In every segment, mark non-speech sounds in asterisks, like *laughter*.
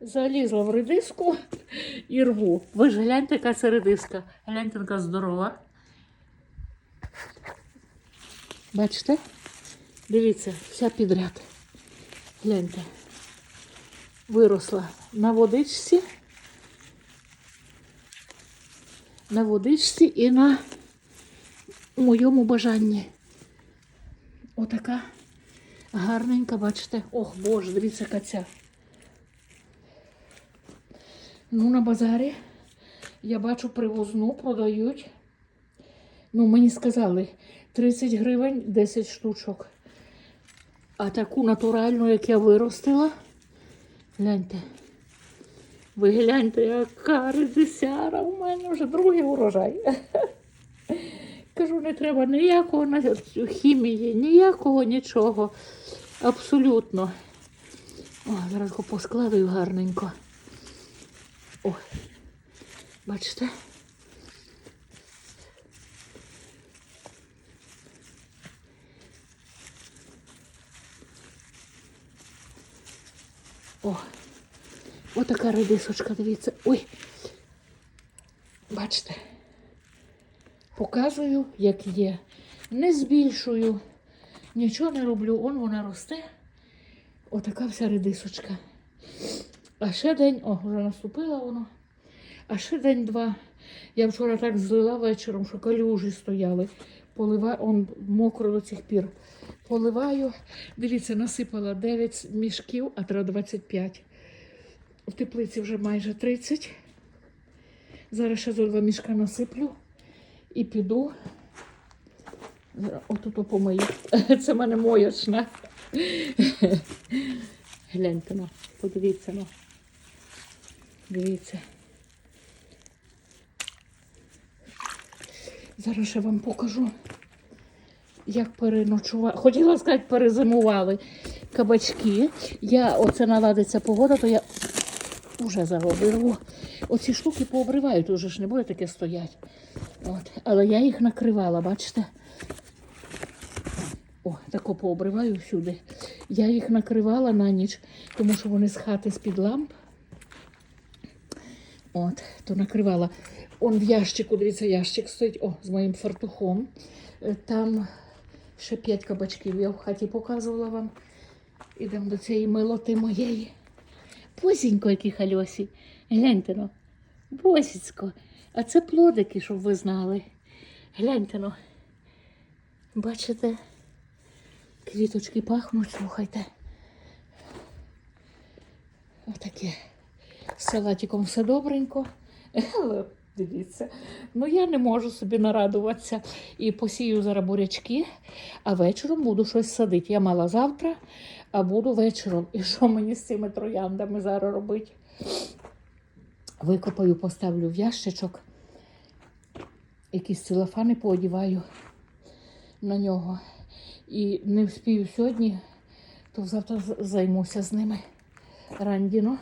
Залізла в редиску і рву. Ви ж гляньте, яка це редиска. Гляньте, яка здорова. Бачите? Дивіться, вся підряд. Гляньте. Виросла на водичці. На водичці і на моєму бажанні. Отака гарненька, бачите. Ох, Боже, дивіться, яка ця. Ну, на базарі я бачу привозну, продають. Ну, мені сказали 30 гривень 10 штучок. А таку натуральну, як я виростила, гляньте. Ви гляньте, яка редисяра у мене вже другий урожай. *laughs* Кажу, не треба ніякого хімії, ніякого нічого. Абсолютно. О, зараз його поскладаю гарненько. О, бачите? О, отака редисочка, дивіться. Ой. Бачите? Показую, як є. Не збільшую, нічого не роблю. Он вона росте. Отака вся редисочка. А ще день, о, вже наступило воно. А ще день-два. Я вчора так злила вечором, що калюжі стояли. Поливаю, он мокро до цих пір. Поливаю. Дивіться, насипала 9 мішків, а треба 25. В теплиці вже майже 30. Зараз ще зо два мішка насиплю і піду. Отут помию. *laughs* Це в мене моячна. Гляньте на, подивіться на. Дивіться. Зараз ще вам покажу, як переночували. Хотіла сказати, перезимували кабачки. Я оце наладиться погода, то я вже заробила. Оці штуки пообривають, уже ж не буде таке стоять. От. Але я їх накривала, бачите? О, тако пообриваю всюди. Я їх накривала на ніч, тому що вони з хати з-під ламп. От, то накривала. Он в ящику, дивіться, ящик стоїть, о, з моїм фартухом. Е, Там ще п'ять кабачків я в хаті показувала вам. Ідемо до цієї милоти моєї. Босінько, які хальосі. Гляньте ну. Босіцько. А це плодики, щоб ви знали. Гляньте ну. Бачите? Квіточки пахнуть, слухайте. Отаке. З салатиком все добренько. Але дивіться, ну я не можу собі нарадуватися. І посію зараз бурячки, а вечором буду щось садити. Я мала завтра, а буду вечором. І що мені з цими трояндами зараз робити? Викопаю, поставлю в ящичок. Якісь целофани поодіваю на нього. І не вспію сьогодні, то завтра займуся з ними. Рандіно.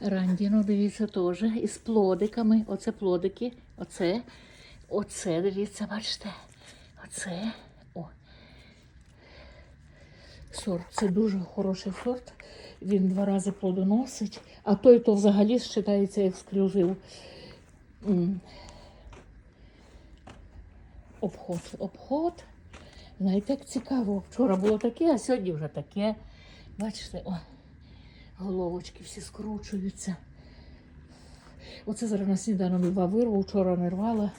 Рандіно, дивіться, теж із плодиками. Оце плодики. Оце. Оце, дивіться, бачите. Оце. О. Сорт. Це дуже хороший сорт. Він два рази плодоносить, а той то взагалі вважається ексклюзив. Обход. Обход. Знаєте, як цікаво. Вчора було таке, а сьогодні вже таке. Бачите, о, головочки всі скручуються. Оце зараз на сніданок два вирву, вчора не рвала.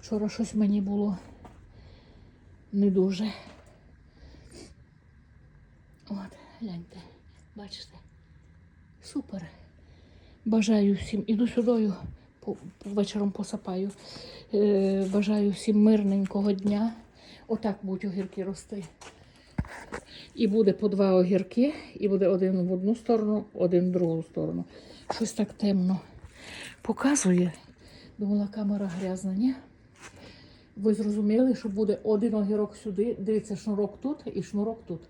Вчора щось мені було не дуже. От, гляньте, бачите. Супер. Бажаю всім, іду по, вечором посапаю. Е, бажаю всім мирненького дня. Отак будуть огірки рости. І буде по два огірки, і буде один в одну сторону, один в другу сторону. Щось так темно показує. Думала, камера грязна, ні? Ви зрозуміли, що буде один огірок сюди, дивіться, шнурок тут і шнурок тут.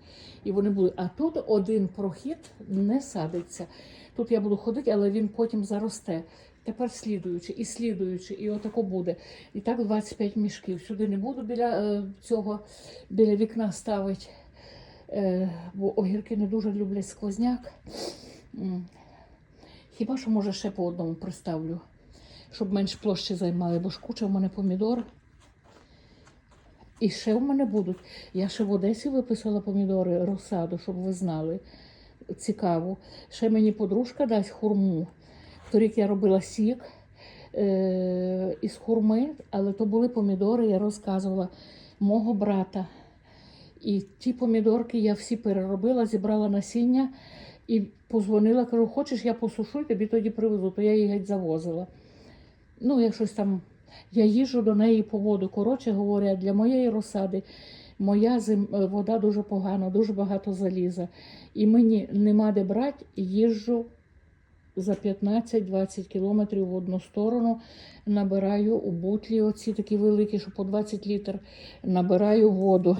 І вони будуть. А тут один прохід не садиться. Тут я буду ходити, але він потім заросте. Тепер слідуючи, і слідуючи, і отако буде. І так 25 мішків. Сюди не буду біля е, цього, біля вікна ставити, бо огірки не дуже люблять сквозняк. Хіба що, може, ще по одному приставлю, щоб менш площі займали, бо ж куча в мене помідор. І ще в мене будуть. Я ще в Одесі виписала помідори розсаду, щоб ви знали. Цікаво. Ще мені подружка дасть хурму. Торік я робила сік е- із хурми, але то були помідори, я розказувала мого брата. І ті помідорки я всі переробила, зібрала насіння і позвонила, кажу, хочеш, я посушу тобі тоді привезу, то я її геть завозила. Ну, я щось там, я їжджу до неї по воду. Коротше говоря, для моєї розсади моя зим... е, вода дуже погана, дуже багато заліза. І мені нема де брати, їжджу за 15-20 кілометрів в одну сторону, набираю у бутлі, оці такі великі, що по 20 літр, набираю воду.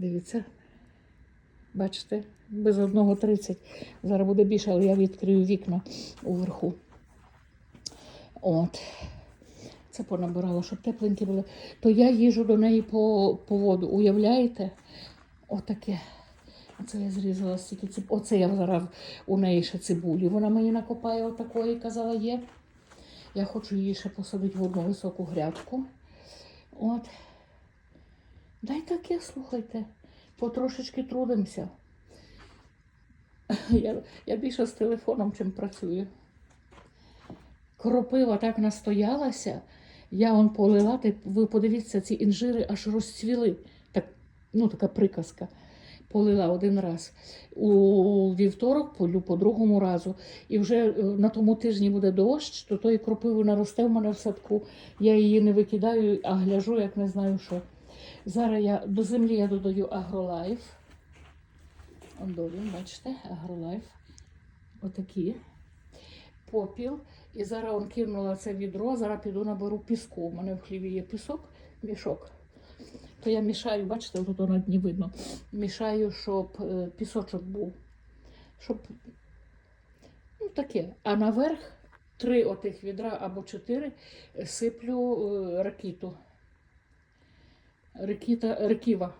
Дивіться, бачите, без одного 30. Зараз буде більше, але я відкрию вікна уверху. От. Це понабирала, щоб тепленькі були. То я їжу до неї по, по воду. Уявляєте? Отаке. Оце я зрізала стільки циб... Оце я зараз у неї ще цибулі. Вона мені накопає отакої, казала, є. Я хочу її ще посадити в одну високу грядку. От. Дай таке, слухайте. Потрошечки трудимося. Я, я більше з телефоном, чим працюю. Кропива так настоялася, я он полила, ти, ви подивіться, ці інжири аж розцвіли. Так, ну, така приказка. Полила один раз. У вівторок полю по другому разу. І вже е, на тому тижні буде дощ, то тої кропиви наросте в мене в садку. Я її не викидаю, а гляжу, як не знаю що. Зараз я до землі я додаю агролайф. Он бачите, агролайф. Отакі. Попіл. І зараз он кинула це відро, зараз піду наберу піску. У мене в хліві є пісок, мішок. То я мішаю, бачите, тут на дні видно. Мішаю, щоб е, пісочок був. Щоб ну, таке. А наверх три отих відра або чотири сиплю е, ракіту. Ракіта, раківа.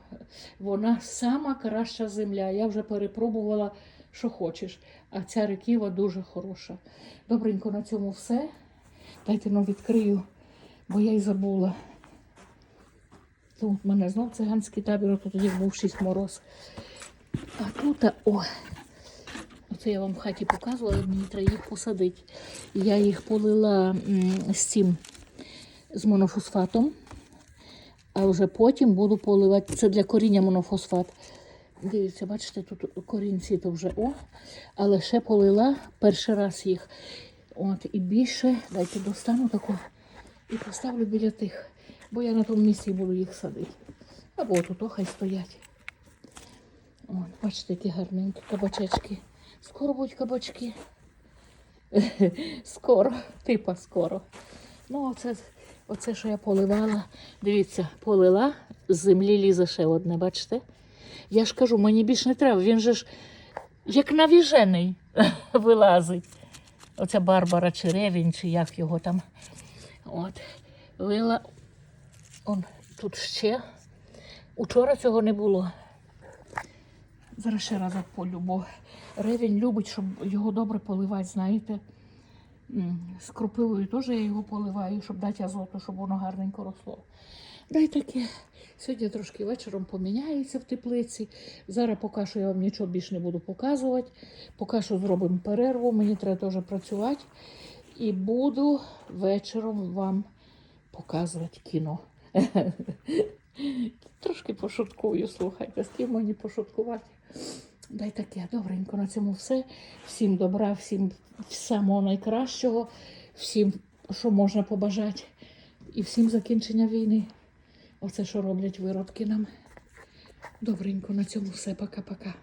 Вона сама краща земля. Я вже перепробувала, що хочеш. А ця раківа дуже хороша. Добренько на цьому все. Дайте ну відкрию, бо я й забула. Тут в мене знов циганський табір, тут тоді був шість мороз. А тут, о, оце я вам в хаті показувала, мені треба їх посадити. Я їх полила з цим, з монофосфатом, а вже потім буду поливати. Це для коріння монофосфат. Дивіться, бачите, тут корінці то вже о, але ще полила перший раз їх. От, і більше, дайте достану таку і поставлю біля тих, бо я на тому місці буду їх садити. Або тут хай стоять. От, бачите, які гарненькі кабачечки. Скоро будуть кабачки. *laughs* Скоро, типа скоро. Ну, оце, оце, що я поливала. Дивіться, полила, з землі лізе ще одне, бачите? Я ж кажу, мені більше не треба. Він же ж як навіжений *laughs* вилазить. Оця Барбара чи Ревінь, чи як його там. От. Лила. Он тут ще. Учора цього не було. Зараз ще разок полю, бо ревень любить, щоб його добре поливати, знаєте. З кропивою теж я його поливаю, щоб дати азоту, щоб воно гарненько росло. Дай таке. Сьогодні трошки вечором поміняється в теплиці. Зараз поки що я вам нічого більше не буду показувати. Поки що зробимо перерву, мені треба теж працювати. І буду вечором вам показувати кіно. *laughs* Трошки пошуткую, слухайте, з ким мені пошуткувати. Дай таке, добренько, на цьому все. Всім добра, всім самого найкращого, всім, що можна побажати, і всім закінчення війни. Оце, що роблять виродки нам. Добренько, на цьому все. Пока-пока.